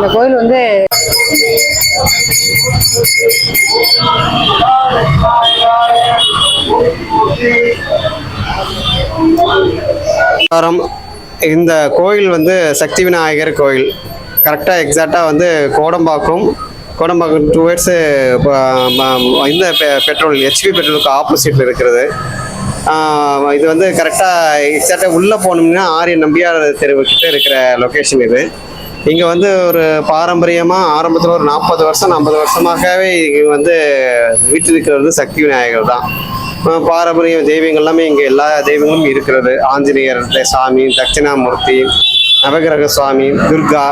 இந்த கோயில் வந்து இந்த கோயில் வந்து சக்தி விநாயகர் கோயில். கரெக்டாக எக்ஸாக்டாக வந்து கோடம்பாக்கம். கோடம்பாக்கம் டுவேர்ட்ஸு இந்த பெ- பெட்ரோல் ஹெச்பி பெட்ரோலுக்கு ஆப்போசிட்டில் இருக்கிறது. இது வந்து கரெக்டாக எக்ஸாக்டாக உள்ளே போனோம்னா ஆரியன் நம்பியார் தெருவுக்கிட்ட இருக்கிற லொக்கேஷன் இது. இங்கே வந்து ஒரு பாரம்பரியமாக ஆரம்பத்தில் ஒரு நாற்பது வருஷம் ஐம்பது வருஷமாகவே இங்கே வந்து வீட்டில் இருக்கிறது சக்தி விநாயகர் தான். பாரம்பரிய தெய்வங்கள் எல்லாமே இங்கே எல்லா தெய்வங்களும் இருக்கிறது. ஆஞ்சநேயர் சாமி தட்சிணாமூர்த்தி நவகிரக சுவாமி துர்கா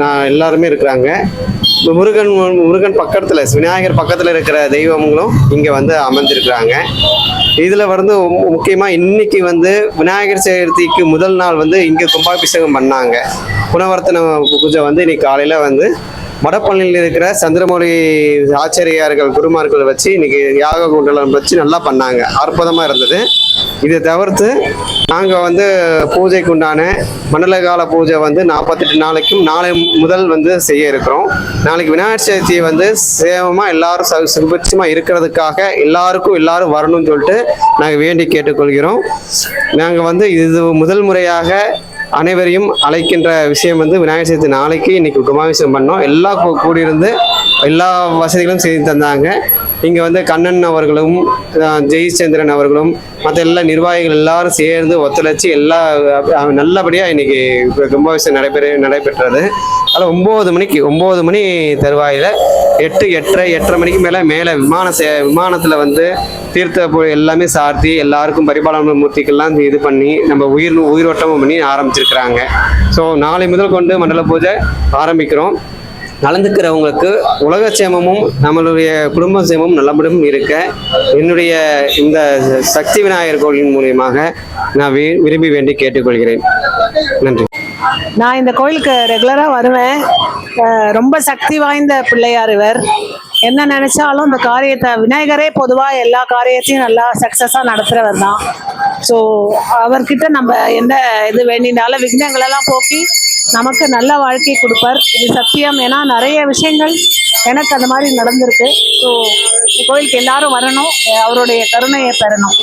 நான் எல்லாருமே இருக்கிறாங்க. முருகன் முருகன் பக்கத்தில் விநாயகர் பக்கத்தில் இருக்கிற தெய்வங்களும் இங்கே வந்து அமைஞ்சிருக்கிறாங்க இதில் வந்து முக்கியமாக இன்னைக்கு வந்து விநாயகர் சதுர்த்திக்கு முதல் நாள் வந்து இங்கே கும்பாபிஷேகம் பண்ணாங்க. புனவர்த்தன பூஜை வந்து இன்னைக்கு காலையில் வந்து வடபழனியில் இருக்கிற சந்திரமௌழி ஆச்சாரியார்கள் குருமார்கள் வச்சு இன்னைக்கு யாக குண்டலம் வச்சு நல்லா பண்ணாங்க. அற்புதமாக இருந்தது. இதை தவிர்த்து நாங்கள் வந்து பூஜைக்கு உண்டான மண்டல கால பூஜை வந்து நாற்பத்தெட்டு நாளைக்கும் நாளை முதல் வந்து செய்ய இருக்கிறோம். நாளைக்கு விநாயகர் சதுர்த்தியை வந்து சேவமாக எல்லாரும் சு- சுபிட்சமாக இருக்கிறதுக்காக எல்லாருக்கும் எல்லாரும் வரணும்னு சொல்லிட்டு நாங்கள் வேண்டி கேட்டுக்கொள்கிறோம். நாங்கள் வந்து இது முதல் முறையாக அனைவரையும் அழைக்கின்ற விஷயம் வந்து விநாயகர் சதுர்த்தி நாளைக்கு இன்னைக்கு கும்பாபிஷேகம் பண்ணோம். எல்லா கூடியிருந்து எல்லா வசதிகளும் செய்து தந்தாங்க. இங்கே வந்து கண்ணன் அவர்களும் ஜெய்சந்திரன் ஜெயச்சந்திரன் அவர்களும் மற்ற எல்லா நிர்வாகிகள் எல்லாரும் சேர்ந்து ஒத்துழைச்சி எல்லா நல்லபடியாக இன்னைக்கு கும்பாபிஷேகம் நடைபெற நடைபெற்றது. அதில் ஒம்பது மணிக்கு ஒம்பது மணி தருவாயில் எட்டு எட்டரை எட்டரை மணிக்கு மேலே மேலே விமான சே விமானத்தில் வந்து தீர்த்த பு- எல்லாமே சார்த்தி எல்லாருக்கும் பரிபாலன மூர்த்திக்கெல்லாம் இது பண்ணி நம்ம உயிர் உயிரோட்டமும் பண்ணி ஆரம்பிச்சிருக்கிறாங்க. ஸோ நாளை முதல் கொண்டு மண்டல பூஜை ஆரம்பிக்கிறோம். கலந்துக்கிறவங்களுக்கு உலக சேமமும் நம்மளுடைய குடும்ப சேமமும் நல்லபடியும் இருக்க என்னுடைய இந்த சக்தி விநாயகர் கோவிலின் மூலியமாக நான் விரும்பி வேண்டி கேட்டுக்கொள்கிறேன். நன்றி. நான் இந்த கோயிலுக்கு ரெகுலராக வருவேன். ரொம்ப சக்தி வாய்ந்த பிள்ளையார் இவர். என்ன நினச்சாலும் இந்த காரியத்தை விநாயகரே பொதுவாக எல்லா காரியத்தையும் நல்லா சக்ஸஸாக நடத்துகிறவர் தான். ஸோ அவர்கிட்ட நம்ம எந்த இது வேண்டினாலும் விக்னங்களெல்லாம் போக்கி நமக்கு நல்ல வாழ்க்கை கொடுப்பார். இது சத்தியம். ஏன்னா நிறைய விஷயங்கள் எனக்கு அந்த மாதிரி நடந்திருக்கு. ஸோ கோயிலுக்கு எல்லாரும் வரணும். அவருடைய கருணையை பெறணும்.